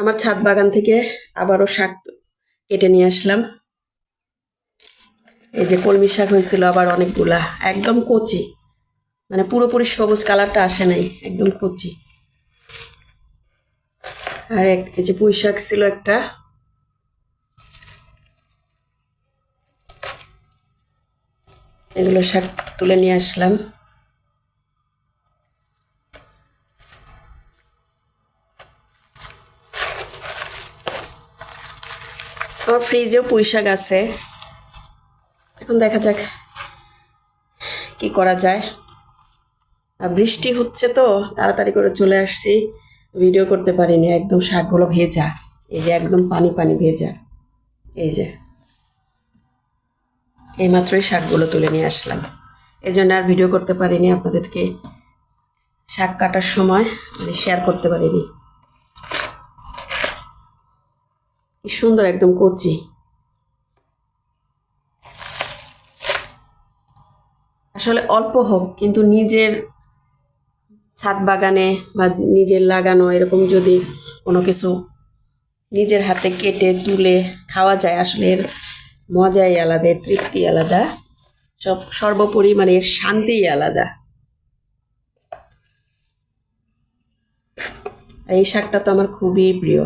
আমার ছাদ বাগান থেকে আবারও শাক কেটে নিয়ে আসলাম। এই যে কলমি শাক হয়েছিল আবার অনেকগুলা, একদম কচি। মানে পুরোপুরি সবুজ কালারটা আসে নাই, একদম কচি। আর এক, এই যে পুঁই শাক ছিল একটা। এগুলো শাক তুলে নিয়ে আসলাম। আমার ফ্রিজেও পুঁই শাক আছে। এখন দেখা যাক কি করা যায়। বৃষ্টি হচ্ছে তো, তাড়াতাড়ি করে চলে আসছি। ভিডিও করতে পারিনি, একদম শাকগুলো ভেজা। এই যে একদম পানি পানি ভেজা। এই যে। এইমাত্রই শাকগুলো তুলে নিয়ে আসলাম। এই জন্য আর ভিডিও করতে পারিনি আপনাদেরকে। শাক কাটার সময় মানে শেয়ার করতে পারিনি। কি সুন্দর একদম কচি। আসলে অল্প হোক, কিন্তু নিজের ছাদ বাগানে বা নিজের লাগানো এরকম যদি কোনো কিছু নিজের হাতে কেটে তুলে খাওয়া যায়, আসলে এর মজাই আলাদা তৃপ্তি আলাদা। সব সর্বোপরি মানে এর শান্তিই আলাদা। এই শাকটা তো আমার খুবই প্রিয়।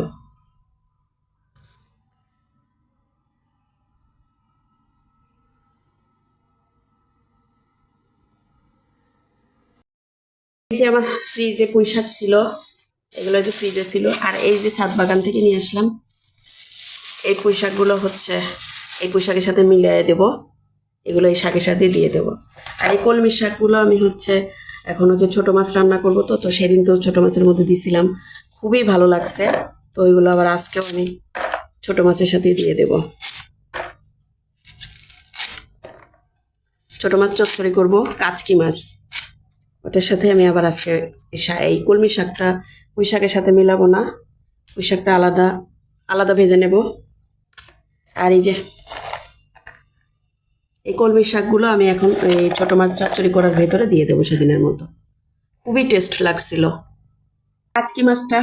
এই যে আমার ফ্রিজে পুঁই শাক ছিল, এগুলো যে ফ্রিজে ছিল, আর এই যে ছাদ বাগান থেকে নিয়ে আসলাম, এই পুঁই শাকগুলো হচ্ছে, এই পুঁই শাকের সাথে মিলিয়ে দেব, এগুলো এই শাকের সাথে দিয়ে দেব। আর এই কলমি শাকগুলো আমি হচ্ছে, এখন হচ্ছে ছোটো মাছ রান্না করব তো তো সেদিন তো ছোটো মাছের মধ্যে দিয়েছিলাম খুবই ভালো লাগছে, তো ওইগুলো আবার আজকেও আমি ছোটো মাছের সাথে দিয়ে দেব। ছোটো মাছ চচ্চড়ি করব, কাচকি মাছ। ওটার সাথে আমি আবার আজকে এই কলমি শাকটা পুঁই শাকের সাথে মিলাবো না। পুঁই শাকটা আলাদা আলাদা ভেজে নেব। আর এই যে, এই কলমি শাকগুলো আমি এখন এই ছোটো মাছ চচ্চড়ি করার ভেতরে দিয়ে দেবো সেদিনের মতো। খুবই টেস্ট লাগছিল। আজকি মাছটা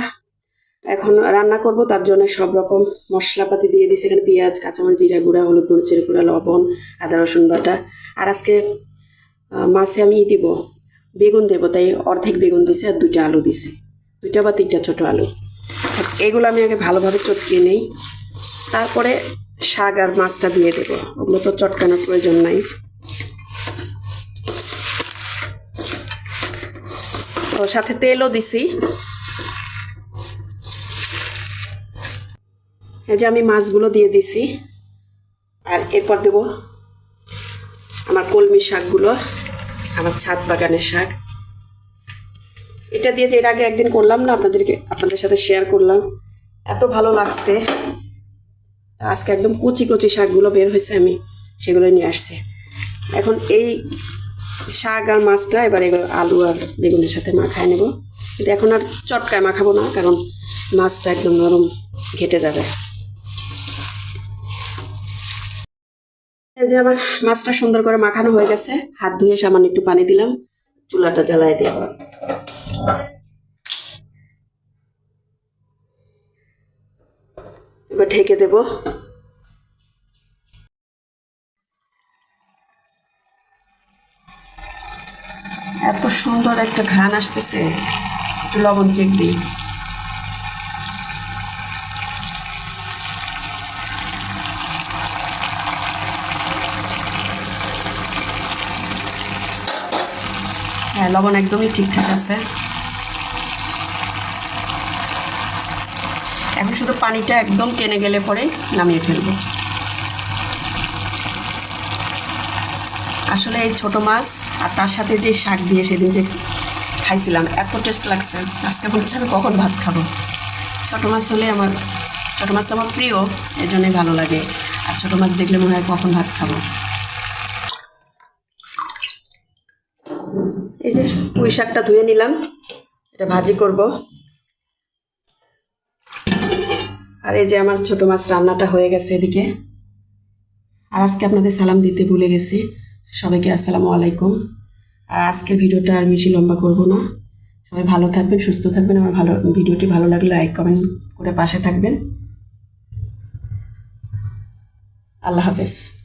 এখন রান্না করব, তার জন্য সব রকম মশলাপাতি দিয়ে দিয়েছি এখানে পেঁয়াজ, কাঁচামরিচ, জিরা গুঁড়া, হলুদ মরিচের গুঁড়া, লবণ, আদা, রসুন বাটা। আর আজকে মাছে আমি দিব বেগুন দেবো, তাই অর্ধেক বেগুন দিছে আর দুইটা আলু দিছে। দুইটা বা তিনটা ছোট আলু। এগুলো আমি আগে ভালোভাবে চটকিয়ে নেই। তারপরে শাক আর মাছটা দিয়ে দেবো। ওগুলো তো চটকানোর প্রয়োজন নাই। ওর সাথে তেলও দিছি। এই যে আমি মাছগুলো দিয়ে দিছি। আর এরপর দেব আমার কলমি শাকগুলো। আমার ছাদ বাগানের শাক। এটা দিয়ে যে এর আগে একদিন করলাম না আপনাদেরকে, আপনাদের সাথে শেয়ার করলাম। এত ভালো লাগছে। আজকে একদম কচি কচি শাকগুলো বের হয়েছে আমি, সেগুলো নিয়ে আসছি। এখন এই শাক আর মাছটা এবার এগুলো আলু আর বেগুনের সাথে মাখায় নেব। কিন্তু এখন আর চটকায় মাখাবো না, কারণ মাছটা একদম নরম ঘেটে যাবে। যে আমার মাছটা সুন্দর করে মাখানো হয়ে গেছে, হাত ধুয়ে সামান্য একটু পানি দিলাম, চুলাটা জ্বালায় দিয়ে এবার ঢেকে দেব। এত সুন্দর একটা ঘ্রাণ আসতেছে, একটু লবণ চেক দিই। হ্যাঁ লবণ একদমই ঠিকঠাক আছে। এখন শুধু পানিটা একদম টেনে গেলে পরে নামিয়ে ফেলব। আসলে এই ছোট মাছ আর তার সাথে যে শাক দিয়ে সেদিন যে খাইছিলাম, এত টেস্ট লাগছে। আজকে হচ্ছে আমি কখন ভাত খাব। ছোট মাছ হলে আমার, ছোট মাছ তো আমার প্রিয় এই জন্যই ভালো লাগে। আর ছোট মাছ দেখলে মনে হয় কখন ভাত খাব। এই যে পুঁই শাকটা ধুয়ে নিলাম। এটা ভাজি করব। আর এই যে আমার ছোট মাছ রান্নাটা হয়ে গেছে এদিকে। আর আজকে আপনাদের সালাম দিতে ভুলে গেছি। সবাইকে আসসালামু আলাইকুম। আর আজকের ভিডিওটা আর বেশি লম্বা করব না। সবাই ভালো থাকবেন, সুস্থ থাকবেন। আমার ভালো, ভিডিওটি ভালো লাগলে লাইক কমেন্ট করে পাশে থাকবেন। আল্লাহ হাফেজ।